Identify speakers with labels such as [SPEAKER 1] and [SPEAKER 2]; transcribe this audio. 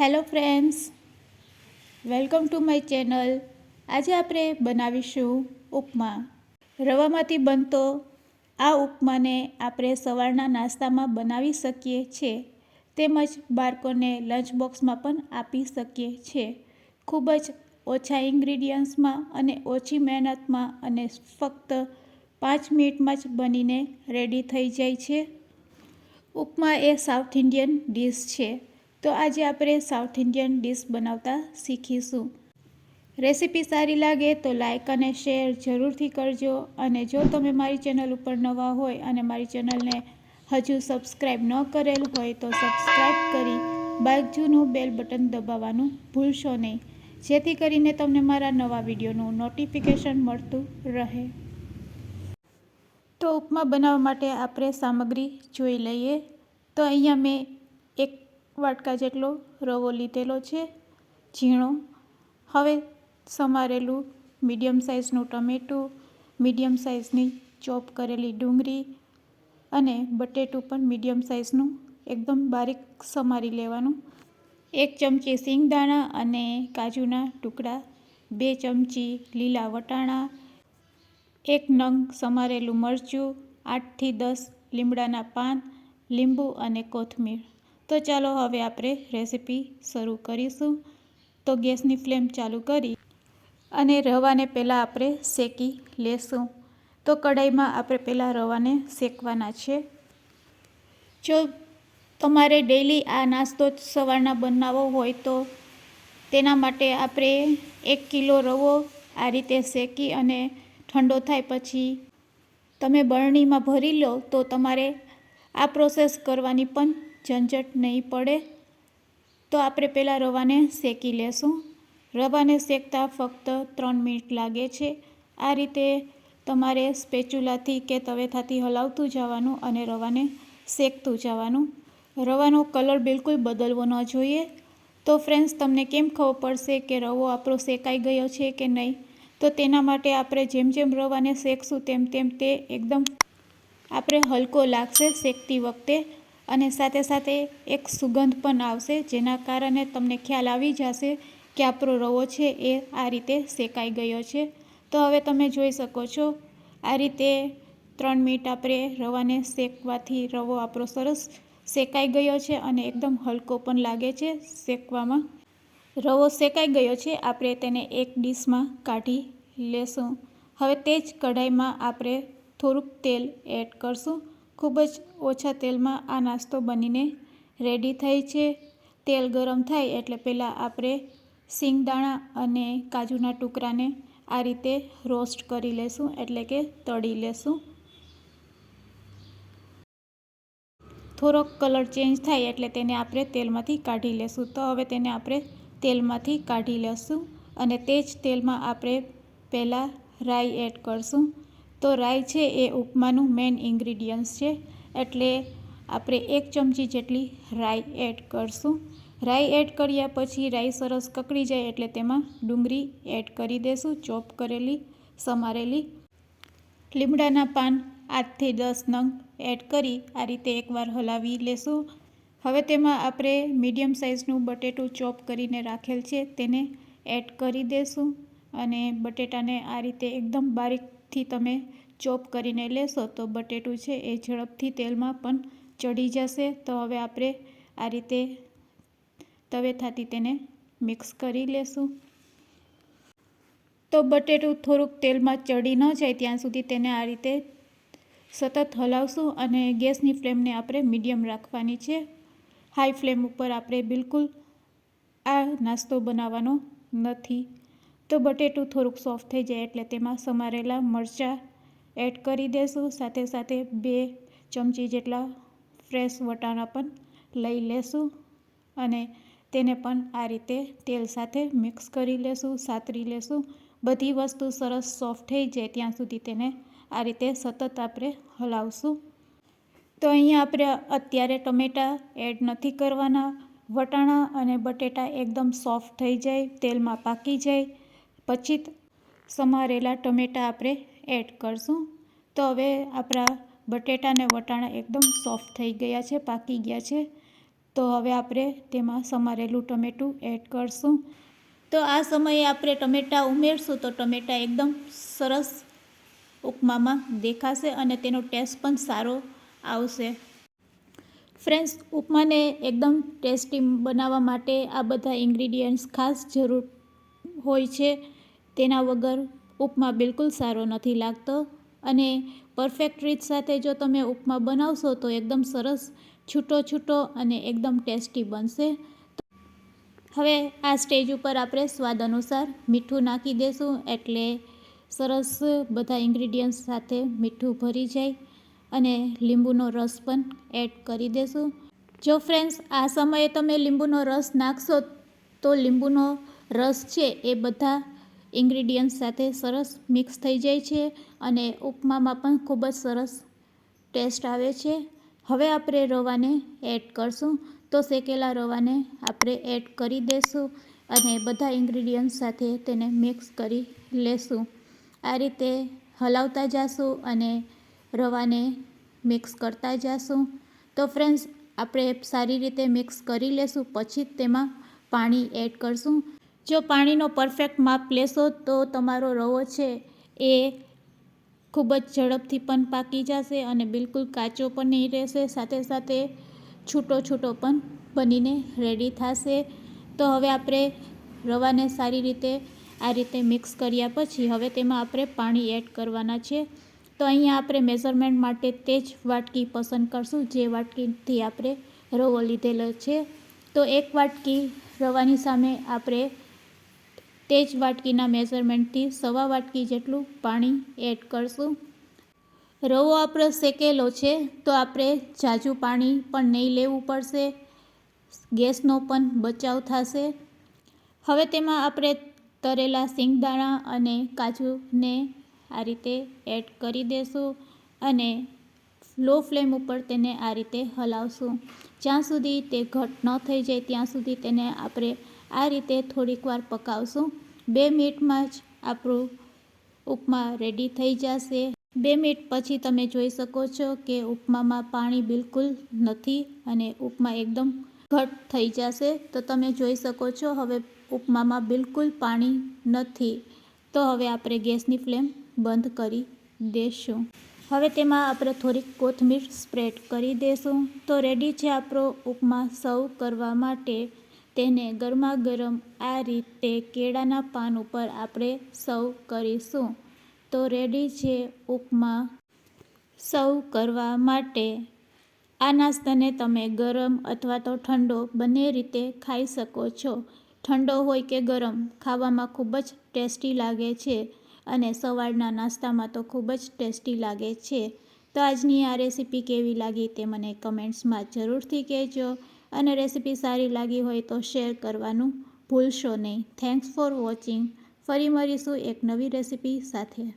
[SPEAKER 1] Hello friends, welcome to my channel. આજે આપણે બનાવીશું ઉપમા. રવામાંથી બનતો આ ઉપમાને આપણે સવારના નાસ્તામાં બનાવી શકીએ છીએ તેમજ બાળકોને લંચ બોક્સમાં પણ આપી શકીએ છીએ. ખૂબ જ ઓછા ઇન્ગ્રીડિયન્ટ્સમાં અને ઓછી મહેનતમાં અને ફક્ત પાંચ મિનિટમાં જ બનીને રેડી થઈ જાય છે. ઉપમા એ સાઉથ ઇન્ડિયન ડીશ છે. તો આજે આપણે સાઉથ ઇન્ડિયન ડીશ બનાવતા શીખીશું. રેસીપી સારી લાગે તો લાઇક અને શેર જરૂરથી કરજો અને જો તમે મારી ચેનલ ઉપર નવા હોય અને મારી ચેનલને હજુ સબસ્ક્રાઈબ ન કરેલ હોય તો સબસ્ક્રાઈબ કરી બાજુનું બેલ બટન દબાવવાનું ભૂલશો નહીં. જેથી કરીને તમને મારા નવા વિડીયોનું નોટિફિકેશન મળતું રહે. તો ઉપમા બનાવવા માટે આપણે સામગ્રી જોઈ લઈએ. તો અહીંયા મેં વાટકા જેટલો રવો લીધેલો છે, ઝીણો. હવે સમારેલું મીડિયમ સાઇઝનું ટમેટું, મીડિયમ સાઇઝની ચોપ કરેલી ડુંગળી અને બટેટું પણ મીડિયમ સાઇઝનું એકદમ બારીક સમારી લેવાનું. એક ચમચી સિંગદાણા અને કાજુના ટુકડા, બે ચમચી લીલા વટાણા, એક નંગ સમારેલું મરચું, આઠથી દસ લીમડાના પાન, લીંબુ અને કોથમીર. તો ચાલો હવે આપણે રેસીપી શરૂ કરીશું. તો ગેસની ફ્લેમ ચાલુ કરી અને રવાને પહેલાં આપણે શેકી લેશું. તો કઢાઈમાં આપણે પહેલાં રવાને શેકવાના છે. જો તમારે ડેઈલી આ નાસ્તો સવારના બનાવવો હોય તો તેના માટે આપણે એક કિલો રવો આ રીતે શેકી અને ઠંડો થાય પછી તમે બરણીમાં ભરી લો તો તમારે આ પ્રોસેસ કરવાની પણ ઝંઝટ નહીં પડે, તો આપણે પહેલાં રવાને શેકી લેશું. રવાને શેકતા ફક્ત ત્રણ મિનિટ લાગે છે. આ રીતે તમારે સ્પેચ્યુલાથી કે તવેથાથી હલાવતું જવાનું અને રવાને શેકતું જવાનું. રવાનો કલર બિલકુલ બદલવો ન જોઈએ. તો ફ્રેન્ડ્સ તમને કેમ ખબર પડશે કે રવો આપણો શેકાઈ ગયો છે કે નહીં? તો તેના માટે આપણે જેમ જેમ રવાને શેકશું તેમ તેમ તે એકદમ આપણે હલકો લાગશે શેકતી વખતે. અને સાથે સાથે એક સુગંધ પણ આવશે, જેના કારણે તમને ખ્યાલ આવી જશે કે આપણો રવો છે એ આ રીતે શેકાઈ ગયો છે. તો હવે તમે જોઈ શકો છો, આ રીતે ત્રણ મિનિટ આપણે રવાને શેકવાથી રવો આપણો સરસ શેકાઈ ગયો છે અને એકદમ હલકો પણ લાગે છે શેકવામાં. રવો શેકાઈ ગયો છે, આપણે તેને એક ડીશમાં કાઢી લેશું. હવે તે જ કઢાઈમાં આપણે થોડુંક તેલ એડ કરશું. ખૂબ જ ઓછા તેલમાં આ નાસ્તો બનીને રેડી થાય છે. તેલ ગરમ થાય એટલે પહેલાં આપણે સિંગદાણા અને કાજુના ટુકડાને આ રીતે રોસ્ટ કરી લેશું, એટલે કે તળી લેશું. થોડોક કલર ચેન્જ થાય એટલે તેને આપણે તેલમાંથી કાઢી લેશું. તો હવે તેને આપણે તેલમાંથી કાઢી લેશું અને તે જ તેલમાં આપણે પહેલાં રાઈ એડ કરશું. તો રાઈ છે એ ઉપમાનું મેઇન ઇન્ગ્રીડિયન્ટ્સ છે. એટલે આપણે એક ચમચી જેટલી રાઈ એડ કરશું. રાઈ એડ કર્યા પછી રાઈ સરસ કકડી જાય એટલે તેમાં ડુંગળી એડ કરી દેશું, ચોપ કરેલી, સમારેલી. લીમડાના પાન આઠથી દસ નંગ એડ કરી આ રીતે એકવાર હલાવી લેશું. હવે તેમાં આપણે મીડિયમ સાઇઝનું બટેટું ચોપ કરીને રાખેલ છે તેને એડ કરી દેશું અને બટેટાને આ રીતે એકદમ બારીકથી તમે ચોપ કરીને લેશો તો બટેટું છે એ ઝડપથી તેલમાં પણ ચડી જશે. તો હવે આપણે આ રીતે તવેથાથી તેને મિક્સ કરી લેશું. તો બટેટું થોડુંક તેલમાં ચડી ન જાય ત્યાં સુધી તેને આ રીતે સતત હલાવશું અને ગેસની ફ્લેમને આપણે મીડિયમ રાખવાની છે. હાઈ ફ્લેમ ઉપર આપણે બિલકુલ આ નાસ્તો બનાવવાનો નથી. તો બટેટું થોડુંક સોફ્ટ થઈ જાય એટલે તેમાં સમારેલા મરચાં એડ કરી દેશું. સાથે સાથે બે ચમચી જેટલા ફ્રેશ વટાણા પણ લઈ લેશું અને તેને પણ આ રીતે તેલ સાથે મિક્સ કરી લેશું, સાતરી લેશું. બધી વસ્તુ સરસ સોફ્ટ થઈ જાય ત્યાં સુધી તેને આ રીતે સતત આપણે હલાવશું. તો અહીંયા આપણે અત્યારે ટમેટાં એડ નથી કરવાના. વટાણા અને બટેટા એકદમ સોફ્ટ થઈ જાય, તેલમાં પાકી જાય. પછી સમારેલા ટમેટાં આપણે એડ કરશું. તો હવે આપણા બટેટા અને વટાણા એકદમ સોફ્ટ થઈ ગયા છે, પાકી ગયા છે. તો હવે આપણે તેમાં સમારેલું ટમેટું એડ કરશું. તો આ સમયે આપણે ટમેટાં ઉમેરશું તો ટમેટાં એકદમ સરસ ઉપમામાં દેખાશે અને તેનો ટેસ્ટ પણ સારો આવશે. ફ્રેન્ડ્સ, ઉપમાને એકદમ ટેસ્ટી બનાવવા માટે આ બધા ઇન્ગ્રીડિયન્ટ્સ ખાસ જરૂર હોય છે. તેના વગર ઉપમા બિલકુલ સારો નથી લાગતો અને પરફેક્ટ રીત સાથે જો તમે ઉપમા બનાવશો તો એકદમ સરસ છૂટો છૂટો અને એકદમ ટેસ્ટી બનશે. હવે આ સ્ટેજ ઉપર આપણે સ્વાદ અનુસાર મીઠું નાખી દઈશું એટલે સરસ બધા ઇન્ગ્રીડિયન્ટ્સ સાથે મીઠું ભરી જાય અને લીંબુનો રસ પણ એડ કરી દેશું. જો ફ્રેન્ડ્સ, આ સમયે તમે લીંબુનો રસ નાખશો તો લીંબુનો રસ છે એ બધા ઇન્ગ્રીડિયન્ટ્સ સાથે સરસ મિક્સ થઈ જાય છે અને ઉપમામાં પણ ખૂબ જ સરસ ટેસ્ટ આવે છે. હવે આપણે રવાને એડ કરશું. તો શેકેલા રવાને આપણે એડ કરી દઈશું અને બધા ઇન્ગ્રીડિયન્ટ્સ સાથે તેને મિક્સ કરી લેશું. આ રીતે હલાવતા જાશું અને રવાને મિક્સ કરતા જાશું. તો ફ્રેન્ડ્સ, આપણે સારી રીતે મિક્સ કરી લેશું, પછી તેમાં પાણી એડ કરશું. જો પાણીનો પરફેક્ટ માપ લેશો તો તમારો રવો છે એ ખૂબ જ ઝડપથી પણ પાકી જશે અને બિલકુલ કાચો પણ નહીં રહેશે. સાથે સાથે છૂટો છૂટો પણ બનીને રેડી થશે. તો હવે આપણે રવાને સારી રીતે આ રીતે મિક્સ કર્યા પછી હવે તેમાં આપણે પાણી એડ કરવાના છે. તો અહીંયા આપણે મેઝરમેન્ટ માટે તે જ વાટકી પસંદ કરશું, જે વાટકીથી આપણે રવો લીધેલો છે. તો એક વાટકી રવાની સામે આપણે તે જ વાટકીના મેઝરમેન્ટથી સવા વાટકી જેટલું પાણી એડ કરશું. રવો આપણો શેકેલો છે, તો આપણે ઝાઝું પાણી પણ નહીં લેવું પડશે. ગેસનો પણ બચાવ થશે. હવે તેમાં આપણે તરેલા સિંગદાણા અને કાજુને આ રીતે એડ કરી દેશું અને લો ફ્લેમ ઉપર તેને આ રીતે હલાવશું. જ્યાં સુધી તે ઘટ ન થઈ જાય, ત્યાં સુધી તેને આપણે આ રીતે થોડીક વાર પકાવશું. બે મિનિટમાં જ આપણું ઉપમા રેડી થઈ જશે. બે મિનિટ પછી તમે જોઈ શકો છો કે ઉપમામાં પાણી બિલકુલ નથી અને ઉપમા એકદમ ઘટ થઈ જશે. તો તમે જોઈ શકો છો હવે ઉપમામાં બિલકુલ પાણી નથી. તો હવે આપણે ગેસની ફ્લેમ બંધ કરી દેશું. હવે તેમાં આપણે થોડીક કોથમીર સ્પ્રેડ કરી દેશું. તો રેડી છે આપણો ઉપમા સર્વ કરવા માટે. તેને ગરમા ગરમ આ રીતે કેળાના પાન ઉપર આપણે સર્વ કરીશું. તો રેડી છે ઉપમા. સર્વ કરવા માટે આ નાસ્તાને તમે ગરમ અથવા તો ઠંડો બંને રીતે ખાઈ શકો છો. ઠંડો હોય કે ગરમ, ખાવામાં ખૂબ જ ટેસ્ટી લાગે છે અને સવારના નાસ્તામાં તો ખૂબ જ ટેસ્ટી લાગે છે. તો આજની આ રેસીપી કેવી લાગી તે મને કમેન્ટ્સમાં જરૂરથી કહેજો. અને રેસીપી સારી લાગી હોય તો શેર કરવાનું ભૂલશો નહીં. થેન્ક્સ ફોર વોચિંગ ફરી મળીશું એક નવી રેસીપી સાથે.